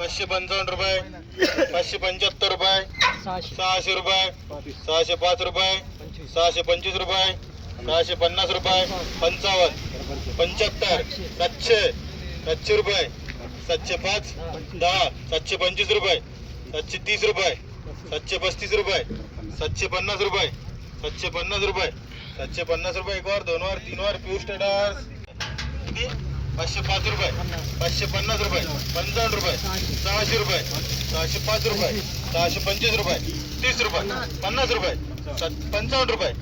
पाचशे पंचावन्न रुपये. पाचशे पंच्याहत्तर रुपये. सहाशे. रुपये. सहाशे पाच रुपये. सहाशे पंचवीस रुपये. सहाशे पन्नास रुपये. पंचावन्न. पंच्याहत्तर. सातशे. सातशे रुपये. सातशे पाच. दहा. सातशे पंचवीस रुपये. सातशे तीस रुपये. सातशे पस्तीस रुपये. सातशे पन्नास रुपये. सातशे पन्नास रुपये. सातशे पन्नास रुपये एक वार दोन वार तीन वार टेडर्स किती पाचशे पाच रुपये. पाचशे पन्नास रुपये. पंचावन्न रुपये. सहाशे रुपये. सहाशे पाच रुपये. सहाशे पंचवीस रुपये. तीस रुपये. पन्नास रुपये. सात- पंचावन्न रुपये.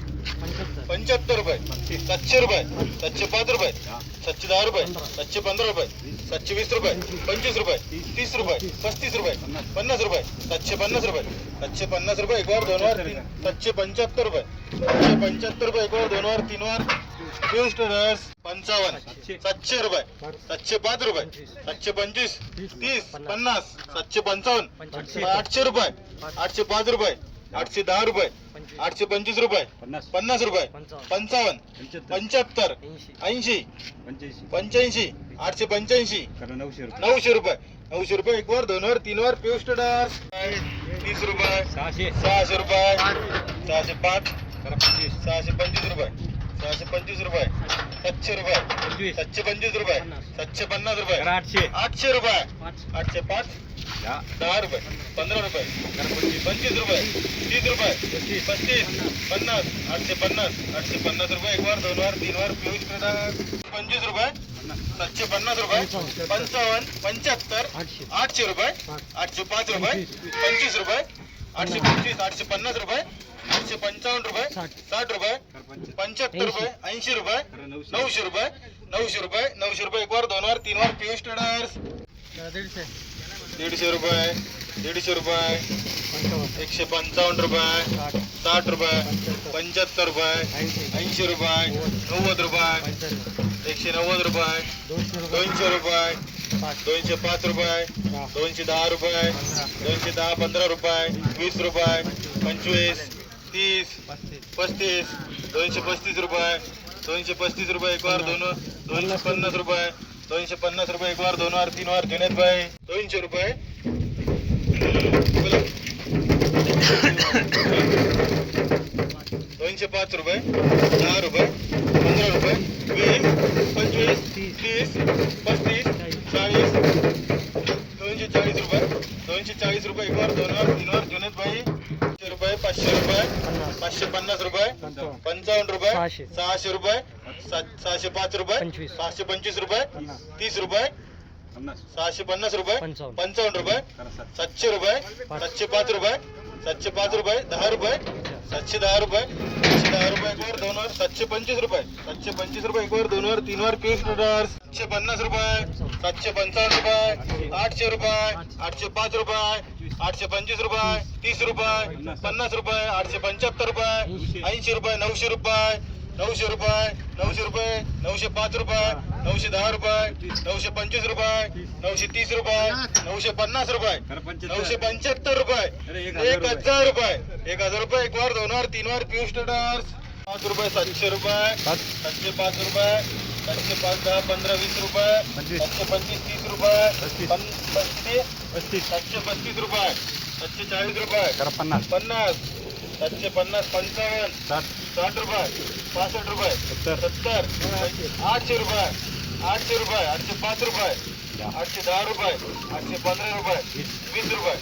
पंच्याहत्तर रुपये. सातशे रुपये. सातशे पाच रुपये. सातशे दहा रुपये. सातशे पंधरा रुपये. सातशे वीस रुपये. पंचवीस रुपये. तीस रुपये. पस्तीस रुपये. पन्नास रुपये. सातशे पन्नास रुपये. सातशे पन्नास रुपये एक वार दोन वार सातशे पंच्याहत्तर रुपये. सातशे पंच्याहत्तर रुपये एक वार दोन वार तीन वार. पियुष ट्रेडर्स पंचावन्न सातशे. रुपये. सातशे पाच रुपये. सातशे पंचवीस तीस पन्नास. सातशे पंचावन्न आठशे रुपये आठशे पाच रुपये आठशे दहा रुपये आठशे पंचवीस रुपये पन्नास. रुपये पंचावन्न. पंच्याहत्तर. ऐंशी. ऐंशी पंच्याऐंशी. आठशे पंच्याऐंशी. नऊशे नऊशे रुपये. नऊशे रुपये एक वर दोन वर तीन वर टेडर्स तीस रुपये. सहाशे. सहाशे रुपये. सहाशे पाच. सहाशे पंचवीस रुपये. सहाशे पंचवीस रुपये. सातशे रुपये. सातशे पंचवीस रुपये. सातशे पन्नास रुपये. आठशे. आठशे रुपये. आठशे पाच. दहा रुपये. पंधरा रुपये. पंचवीस. रुपये. तीस रुपये. पस्तीस. पन्नास. आठशे पन्नास. आठशे पन्नास रुपये एक वार दोन वार तीन वार पंचवीस रुपये. सातशे पन्नास रुपये. पंचावन्न. पंच्याहत्तर. आठशे. आठशे रुपये. आठशे पाच रुपये. पंचवीस रुपये. आठशे पंचवीस. आठशे पन्नास रुपये. आठशे पंचावन्न रुपये साठ. रुपये पंच्याहत्तर रुपये ऐंशी रुपये नऊशे. रुपये नऊशे रुपये नऊशे रुपये एक वार दोन वार तीन वार पियुष ट्रेडर्स. दीडशे. दीडशे रुपये दीडशे रुपये एकशे पंचावन्न रुपये साठ. रुपये पंच्याहत्तर. रुपये ऐंशी. रुपये नव्वद रुपये एकशे नव्वद रुपये दोनशे रुपये. दोनशे पाच रुपये दोनशे दहा रुपये दोनशे दहा पंधरा रुपये वीस रुपये पंचवीस तीस पस्तीस. दोनशे पस्तीस रुपये. दोनशे पस्तीस रुपये एक वार दोन दोनशे पन्नास. रुपये. दोनशे पन्नास रुपये एक वार दोन वार तीन वार जुनेद भाई दोनशे रुपये. दोनशे पाच रुपये. दहा रुपये. पंधरा रुपये. वीस पंचवीस तीस पस्तीस चाळीस. दोनशे चाळीस रुपये. दोनशे चाळीस रुपये एक वार दोन वार तीन वार जुनेद भाई पाचशे रुपये पाचशे रुपये पन्नास पाचशे पन्नास रुपये पंचावन्न रुपये सहाशे. रुपये सात- सहाशे पाच रुपये. सहाशे पंचवीस रुपये तीस रुपये सहाशे पन्नास रुपये पंचावन्न. रुपये सातशे रुपये. सातशे पाच रुपये सातशे पाच रुपये दहा रुपये सातशे दहा रुपये सातशे दहा रुपये एक वर दोन वर सातशे पंचवीस रुपये सातशे पंचवीस रुपये एक वर दोन वर तीन वर पियुष ट्रेडर्स सातशे पन्नास रुपये सातशे पंचावन्न रुपये आठशे रुपये आठशे पाच रुपये आठशे पंचवीस रुपये तीस रुपये पन्नास रुपये आठशे पंच्याहत्तर रुपये ऐंशी रुपये नऊशे रुपये नऊशे रुपये नऊशे रुपये नऊशे पाच रुपये नऊशे दहा रुपये नऊशे पंचवीस रुपये नऊशे तीस रुपये नऊशे पन्नास रुपये नऊशे पंच्याहत्तर रुपये एक हजार रुपये. एक हजार रुपये एक वार दोन वार तीन वार पियुष ट्रेडर्स पाच रुपये सातशे रुपये सातशे पाच रुपये सातशे पाच दहा पंधरा वीस रुपये. सातशे पंचवीस तीस रुपये पस्तीस. पन- पस्तीस। पस्तीस। सातशे पस्तीस रुपये सातशे चाळीस रुपये। पन्नास। पन्नास। सातशे पन्नास पंचावन्न। साठ। साठ रुपये पासष्ट रुपये। सत्तर। सत्तर। आठशे रुपये आठशे रुपये आठशे पाच रुपये आठशे दहा रुपये आठशे पंधरा रुपये वीस। रुपये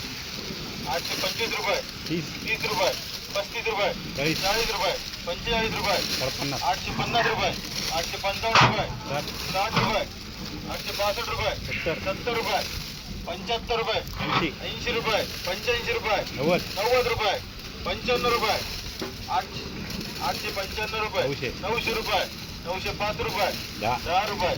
आठशे पंचवीस रुपये तीस। तीस रुपये पस्तीस रुपये चाळीस। चाळीस रुपये पंचेचाळीस रुपये आठशे पन्नास रुपये आठशे पंचावन्न रुपये साठ। साठ रुपये आठशे पासष्ट रुपये सत्तर. सत्तर रुपये पंच्याहत्तर रुपये ऐंशी. ऐंशी रुपये पंच्याऐंशी रुपये नव्वद. नव्वद रुपये पंच्याण्णव रुपये आठशे आठशे पंच्याण्णव रुपये नऊशे. नऊशे रुपये नऊशे पाच रुपये दहा. दहा रुपये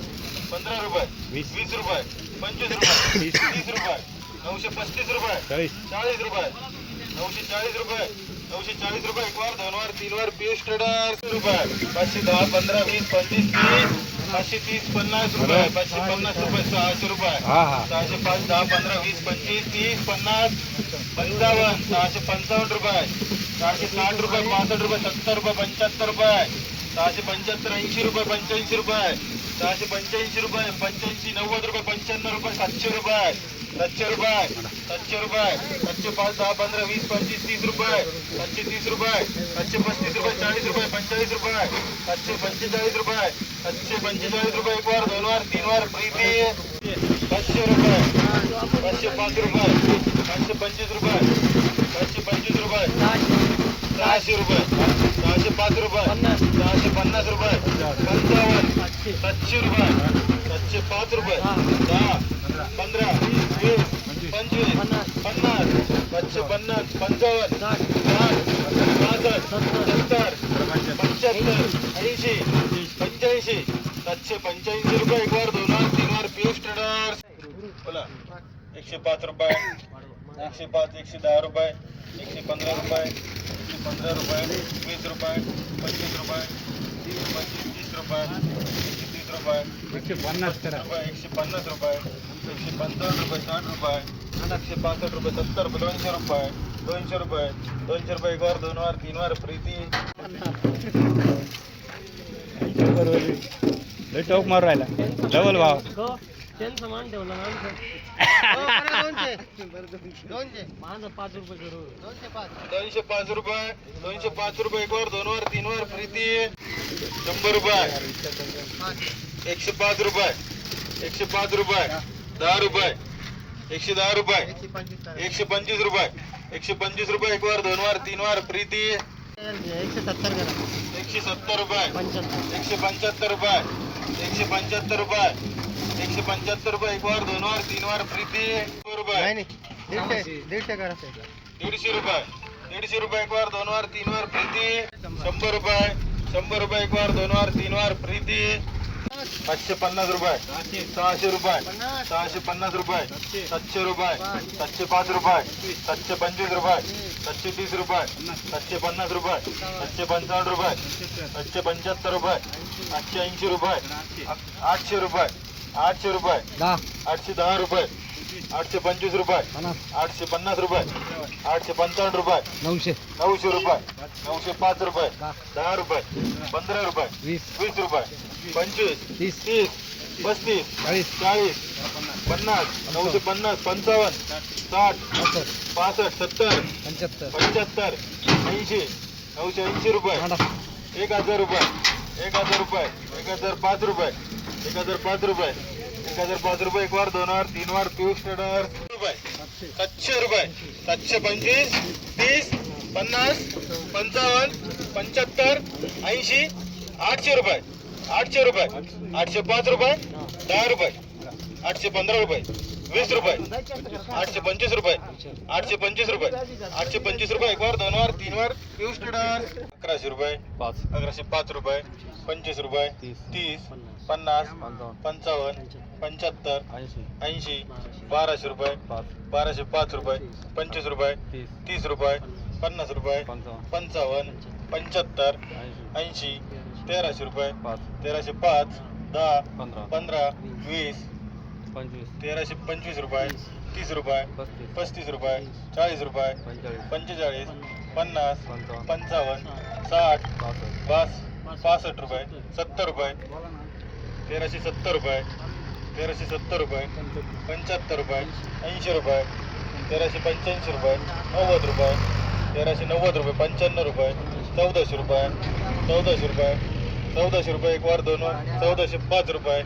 पंधरा रुपये वीस. वीस रुपये पंचवीस रुपये तीस. तीस रुपये नऊशे पस्तीस रुपये चाळीस. चाळीस रुपये नऊशे चाळीस रुपये नऊशे चाळीस रुपये एक वार दोन वार तीन वार पियुष ट्रेडर्स रुपये. पाचशे दहा पंधरा वीस पंचवीस तीस. पाचशे तीस पन्नास रुपये पाचशे पन्नास रुपये सहाशे रुपये. हा हा. सहाशे पाच दहा पंधरा वीस पंचवीस तीस पन्नास पंचावन्न सहाशे पंचावन्न रुपये. सहाशे साठ रुपये पासष्ट रुपये सत्तर रुपये पंच्याहत्तर रुपये. सहाशे पंच्याहत्तर ऐंशी रुपये पंच्याऐंशी रुपये. सहाशे पंच्याऐंशी रुपये पंच्याऐंशी नव्वद रुपये पंच्याण्णव रुपये सातशे रुपये. सातशे रुपये सातशे रुपये सातशे पाच दहा पंधरा वीस पंचवीस तीस रुपये सातशे तीस रुपये सातशे पस्तीस रुपये चाळीस रुपये पंचेचाळीस रुपये सातशे पंचेचाळीस रुपये सातशे पंचेचाळीस रुपये एक वार दोन वार तीन वार प्रीती पाचशे रुपये पाचशे पाच रुपये पाचशे पंचवीस रुपये पाचशे पंचवीस रुपये सहाशे रुपये सहाशे पाच रुपये सहाशे पन्नास रुपये पंचावन्न सातशे रुपये सातशे पाच रुपये दहा पंधरा पन्नास पंचावन्न पासष्ट सत्तर पंच्याहत्तर ऐंशी पंच्याऐंशी सातशे पंच्याऐंशी रुपये एक वार दोन वार तीन वार पियुष ट्रेडर्स. बोला. एकशे पाच रुपये एकशे पाच एकशे दहा रुपये एकशे पंधरा रुपये एकशे पंधरा रुपये वीस रुपये पंचवीस रुपये तीस पंचवीस तीस रुपये एकशे तीस रुपये एकशे पन्नास रुपये एकशे पन्नास रुपये एकशे पंचावन्न रुपये साठ रुपये एकशे पासष्ट रुपये सत्तर रुपये दोनशे रुपये दोनशे रुपये दोनशे रुपये एक वार दोन वार तीन वार प्रीती. लय टोक मारू राहिला. डबल भाव. त्यांचं मान ठेवलं करू. दोनशे पाच. रुपये दोनशे पाच रुपये एक वार दोन वार तीन वार प्रीती. शंभर रुपये. एकशे पाच रुपये. एकशे पाच रुपये. दहा रुपये. एकशे दहा रुपये. एकशे पंचवीस रुपये. एकशे पंचवीस रुपये एक वार दोन वार तीन वार प्रीती. एकशे सत्तर एकशे सत्तर रुपये. एकशे पंच्याहत्तर रुपये. एकशे पंच्याहत्तर रुपये. एकशे पंच्याहत्तर रुपये एक वार दोन वार तीन वार प्रीती. रुपये. दीडशे करा दीडशे रुपये. दीडशे रुपये एक वार दोन वार तीन वार प्रीती. शंभर रुपये. शंभर रुपये एक वार दोन वार तीन वार प्रीती. पाचशे पन्नास रुपये. सहाशे रुपये. सहाशे पन्नास रुपये. सातशे रुपये. सातशे पाच रुपये. सातशे पंचवीस रुपये. सातशे तीस रुपये. सातशे पन्नास रुपये. सातशे पंचावन्न रुपये. सातशे पंच्याहत्तर रुपये. आठशे ऐंशी रुपये. आठशे रुपये. आठशे रुपये. आठशे दहा रुपये. आठशे पंचवीस रुपये. आठशे पन्नास रुपये. आठशे पंचावन्न रुपये. नऊशे. नऊशे रुपये. नऊशे पाच रुपये. दहा. रुपये. पंधरा रुपये. वीस. वीस रुपये. पंचवीस. तीस. तीस. पस्तीस. चाळीस. चाळीस. पन्नास. नऊशे पन्नास. पंचावन्न. साठ. पासष्ट. सत्तर. पंच्याहत्तर. पंच्याहत्तर. ऐंशी. नऊशे ऐंशी रुपये. एक हजार रुपये. एक हजार रुपये. एक हजार पाच रुपये. एक हजार पाच रुपये. एक हजार पाच रुपये एक वार दोन वार तीन वार पियुष ट्रेडर रुपये. सातशे रुपये. सातशे पंचवीस तीस पन्नास पंचावन्न पंच्याहत्तर ऐंशी आठशे रुपये. आठशे रुपये. आठशे पाच रुपये दहा रुपये. आठशे पंधरा रुपये. वीस रुपये. आठशे पंचवीस रुपये. आठशे पंचवीस रुपये. आठशे पंचवीस रुपये एक वार दोन वार तीन वार पियुष ट्रेडर अकराशे रुपये. पाच. अकराशे पाच रुपये. पंचवीस रुपये. तीस. पन्नास पंचावन्न पंच्याहत्तर ऐंशी. ऐंशी बाराशे. रुपये बाराशे पाच रुपये पंचवीस रुपये तीस. रुपये पन्नास. रुपये पंचावन्न. पंच्याहत्तर ऐंशी. तेराशे. रुपये पाच. तेराशे पाच दहा पंधरा. वीस. तेराशे पंचवीस रुपये तीस. रुपये पस्तीस. रुपये चाळीस रुपये पंचेचाळीस. पन्नास. पंचावन्न. साठ. पाच पासष्ट रुपये सत्तर रुपये तेराशे सत्तर रुपये तेराशे सत्तर रुपये पंच्याहत्तर रुपये ऐंशी रुपये तेराशे पंच्याऐंशी रुपये नव्वद रुपये तेराशे नव्वद रुपये पंच्याण्णव रुपये चौदाशे रुपये चौदाशे रुपये चौदाशे रुपये एक वार दोन चौदाशे पाच रुपये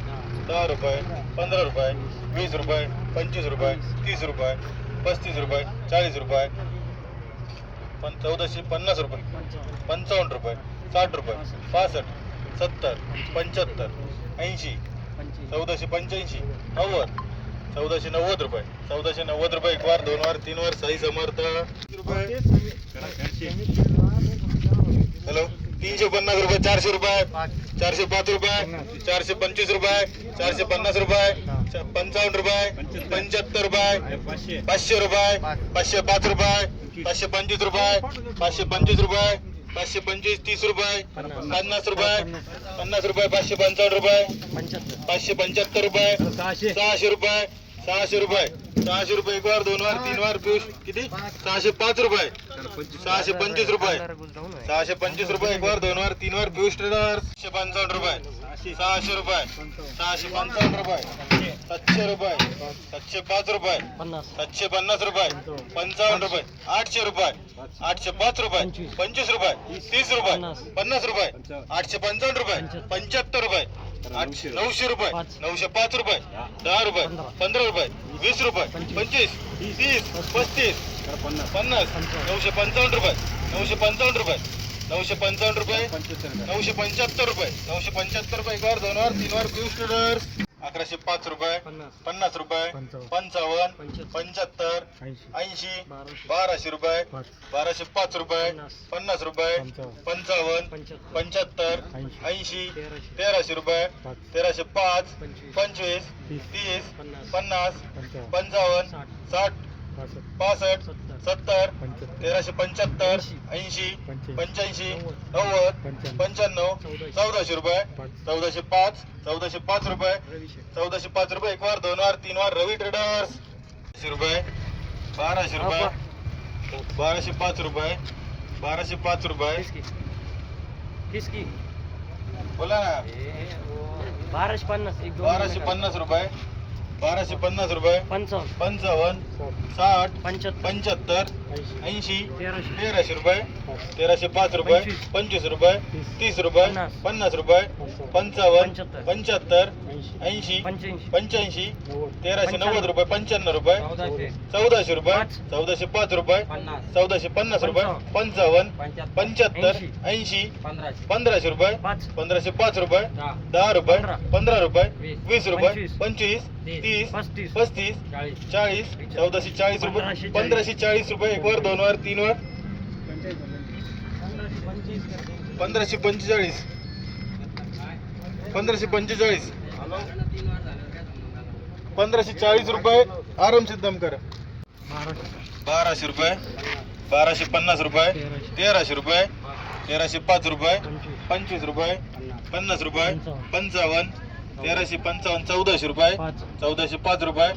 दहा रुपये पंधरा रुपये वीस रुपये पंचवीस रुपये तीस रुपये पस्तीस रुपये चाळीस रुपये पण चौदाशे पन्नास रुपये पंचावन्न रुपये साठ रुपये पासष्ट सत्तर पंच्याहत्तर ऐंशी. चौदाशे पंच्याऐंशी. नव्वद. चौदाशे नव्वद रुपये. चौदाशे नव्वद रुपये एक वार दोन वार तीन वार साई समर्थ. हॅलो. तीनशे पन्नास रुपये चारशे रुपये. चारशे पाच रुपये. चारशे पंचवीस रुपये. चारशे पन्नास रुपये. पंचावन्न रुपये. पंच्याहत्तर रुपये. पाचशे. रुपये. पाचशे पाच रुपये. पाचशे पंचवीस रुपये. पाचशे पंचवीस रुपये. पाचशे पंचवीस तीस रुपये पन्नास. रुपये पन्नास रुपये पाचशे पंचावन्न रुपये पाचशे पंच्याहत्तर रुपये सहाशे. सहाशे रुपये सहाशे रुपये सहाशे रुपये एक वार दोन वार तीन वार पियुष किती? सहाशे पाच रुपये सहाशे पंचवीस रुपये सहाशे पंचवीस रुपये एक वार दोन वार तीन वार पियुष ट्रेडर सहाशे पंचावन्न रुपये सहाशे रुपये सहाशे पंचावन्न रुपये. सातशे रुपये. सातशे पाच रुपये. सातशे पन्नास रुपये. पंचावन्न. रुपये. आठशे रुपये. आठशे पाच रुपये. पंचवीस. रुपये. तीस. रुपये. पन्नास. रुपये. आठशे पंचावन्न रुपये. पंच्याहत्तर. रुपये. आठशे नऊशे. रुपये. नऊशे पाच रुपये. दहा. रुपये. पंधरा. रुपये. वीस रुपये. पंचवीस. तीस. पस्तीस. पन्नास. नऊशे पंचावन्न रुपये. नऊशे पंचावन्न रुपये. नऊशे पंचावन्न रुपये. नऊशे पंच्याहत्तर. रुपये. नऊशे पंच्याहत्तर रुपये. एक वर दोन वर तीन वर पियुष ट्रेडर्स अकराशे पाच रुपये पन्नास रुपये पंचावन्न. पंच्याहत्तर. ऐंशी बाराशे रुपये बाराशे पाच रुपये पन्नास. रुपये पंचावन्न. पंच्याहत्तर ऐंशी. तेराशे रुपये तेराशे पाच पंचवीस तीस. पन्नास पंचावन्न साठ पासष्ट. सत्तर. तेराशे पंच्याहत्तर ऐंशी. ऐंशी पंच्याऐंशी. नव्वद. पंच्याण्णव. चौदाशे. रुपये चौदाशे पाच चौदाशे पाच रुपये चौदाशे पाच रुपये एक वार दोन वार तीन वार रवी ट्रेडर्स रुपये बाराशे रुपये बाराशे पाच रुपये बाराशे पाच रुपये. बोला ना. बाराशे पन्नास बाराशे पन्नास रुपये. बाराशे पन्नास रुपये पंचावन्न पंचावन्न साठ पंच्याहत्तर पंच्याहत्तर ऐंशी तेराशे तेराशे रुपये पाच तेराशे पाच रुपये पंचवीस. रुपये तीस. रुपये पन्नास. रुपये पंचावन्न पंचावन्न पंच्याहत्तर. ऐंशी. ऐंशी. पंच्याऐंशी. तेराशे. नव्वद रुपये पंच्याण्णव रुपये. चौदाशे. रुपये. चौदाशे पाच रुपये. चौदाशे पन्नास रुपये. पंचावन्न. पंच्याहत्तर. ऐंशी. पंधराशे. रुपये. पाच. पंधराशे पाच रुपये. दहा. रुपये. पंधरा. रुपये. वीस. रुपये. पंचवीस. तीस. तीस. पस्तीस. चाळीस. चौदाशे चाळीस रुपये. पंधराशे चाळीस. पंधराशे चाळीस रुपये. एक वर दोन वर तीन वर. पंधराशे पंचेचाळीस. पंधराशे पंचेचाळीस. पंधराशे चाळीस रुपये आरामशीर दम करा बाराशे रुपये बाराशे पन्नास रुपये तेराशे रुपये तेराशे पाच रुपये पंचवीस रुपये पन्नास रुपये पंचावन्न. तेराशे पंचावन्न चौदाशे रुपये चौदाशे पाच रुपये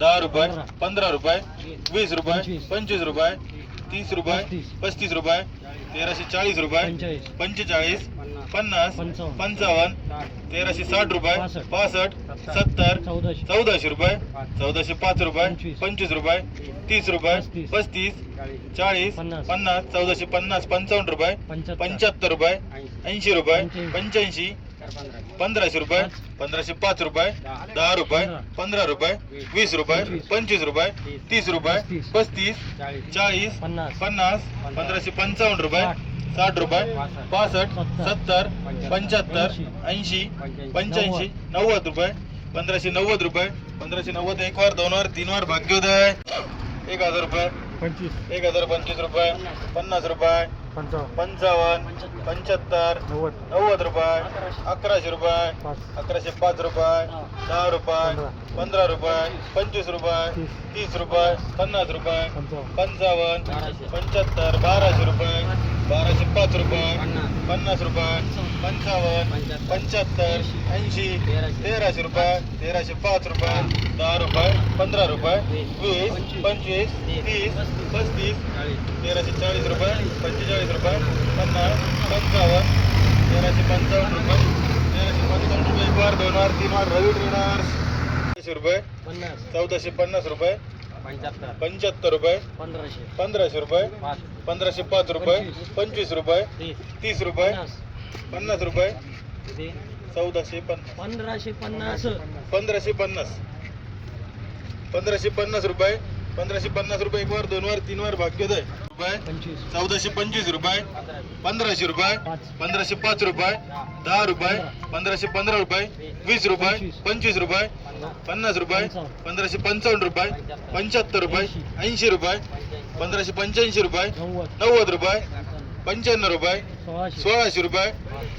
दहा रुपये पंधरा. रुपये वीस रुपये पंचवीस. रुपये तीस रुपये पस्तीस. रुपये तेराशे चाळीस रुपये पंचेचाळीस पन्नास पंचावन्न तेराशे साठ रुपये पासष्ट. सत्तर. चौदाशे रुपये. चौदाशे पाच रुपये पंचवीस. रुपये तीस रुपये पस्तीस. चाळीस पन्नास. चौदाशे पन्नास पंचावन्न रुपये पंच्याहत्तर रुपये ऐंशी रुपये पंच्याऐंशी. पंच्याऐंशी पंधरा पंधराशे रुपये. पंधराशे पाच रुपये दहा. रुपये पंधरा. रुपये वीस. रुपये पंचवीस. रुपये तीस. रुपये पस्तीस. चाळीस पन्नास पन्नास पंधरा. पंधराशे पंचावन्न रुपये साठ. रुपये पासष्ट. सत्तर. पंच्याहत्तर. ऐंशी. ऐंशी पंच्याऐंशी. नव्वद रुपये पंधराशे नव्वद रुपये पंधराशे नव्वद एक वार दोन वार तीन वार भाग्योदय एक हजार रुपये पंचवीस एक हजार पंचवीस रुपये पन्नास रुपये पंचावन्न पंच्याहत्तर नव्वद रुपये अकराशे रुपये अकराशे पाच रुपये दहा रुपये पंधरा रुपये पंचवीस रुपये तीस. रुपये पन्नास रुपये पंचावन्न. पंच्याहत्तर बाराशे रुपये बाराशे पाच रुपये पन्नास. रुपये पंचावन्न पंच्याहत्तर. ऐंशी तेराशे. रुपये तेराशे पाच रुपये दहा रुपये पंधरा रुपये वीस. वीस पंचवीस. तीस. तीस पस्तीस तेराशे चाळीस रुपये पंचेचाळीस रुपये पन्नास पंचावन्न तेराशे पंचावन्न रुपये तेराशे पंचावन्न रुपये एक वार दोन वार तीन वार रवी ट्रेडर्स चौदाशे रुपये चौदाशे पन्नास रुपये पंच्याहत्तर. पंच्याहत्तर रुपये. पंधराशे. पंधराशे रुपये. पाच. पंधराशे पाच रुपये. पंचवीस. रुपये. तीस. तीस रुपये. पन्नास. पन्नास रुपये. ते चौदाशे पन्नास. पंधराशे पन्नास. पंधराशे पन्नास. पंधराशे पन्नास रुपये. पंधराशे पन्नास रुपये एक वार दोन वार तीन वार भाग्योदय. रुपये चौदाशे पंचवीस रुपये पंधराशे रुपये पाच. पंधराशे पाच रुपये दहा. रुपये पंधराशे पंधरा रुपये वीस. रुपये पंचवीस. रुपये पन्नास रुपये. पंधराशे पंचावन्न रुपये पंच्याहत्तर. रुपये ऐंशी. रुपये पंधराशे पंच्याऐंशी रुपये नव्वद. रुपये. पंच्याण्णव रुपये सोळाशे. रुपये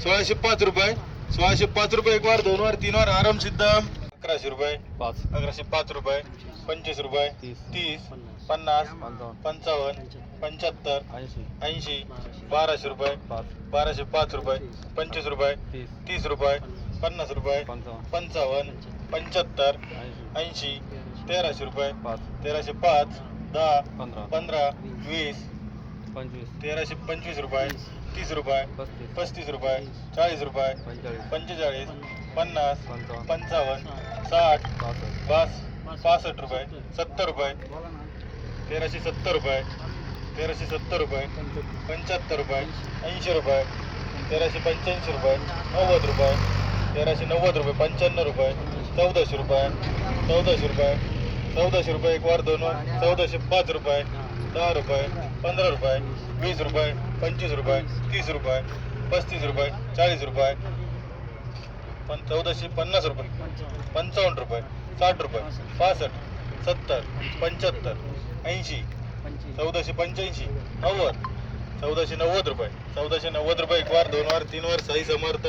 सोळाशे पाच रुपये सोळाशे पाच रुपये एक वार दोन वार तीन वार आराम सिद्धम अकराशे रुपये पाच. अकराशे पाच रुपये पंचवीस. रुपये तीस. पन्नास. पंचावन्न पंच्याहत्तर ऐंशी. ऐंशी बाराशे रुपये पाच. बाराशे पाच रुपये पंचवीस रुपये तीस. तीस रुपये पन्नास रुपये पंचावन्न. पंचावन्न पंच्याहत्तर ऐंशी. ऐंशी तेराशे रुपये पाच. तेराशे पाच दहा पंधरा. पंधरा वीस. पंचवीस. तेराशे पंचवीस रुपये तीस. रुपये पस्तीस. पस्तीस रुपये चाळीस रुपये पंचेचाळीस. पंचेचाळीस पन्नास. पंचावन्न. पंचावन्न साठ. बास पासष्ट रुपये सत्तर. रुपये. तेराशे सत्तर रुपये. तेराशे सत्तर रुपये पंच्याहत्तर रुपये ऐंशी रुपये तेराशे पंच्याऐंशी रुपये नव्वद रुपये तेराशे नव्वद रुपये पंच्याण्णव रुपये चौदाशे रुपये चौदाशे रुपये चौदाशे रुपये एक वार दोन चौदाशे पाच रुपये दहा रुपये पंधरा रुपये वीस रुपये पंचवीस रुपये तीस रुपये पस्तीस रुपये चाळीस रुपये पण चौदाशे पन्नास रुपये पंचावन्न रुपये साठ रुपये पासष्ट सत्तर पंच्याहत्तर ऐंशी चौदाशे पंच्याऐंशी. नव्वद. चौदाशे नव्वद रुपये. चौदाशे नव्वद रुपये एक वार दोन वार तीन वार साई समर्थ.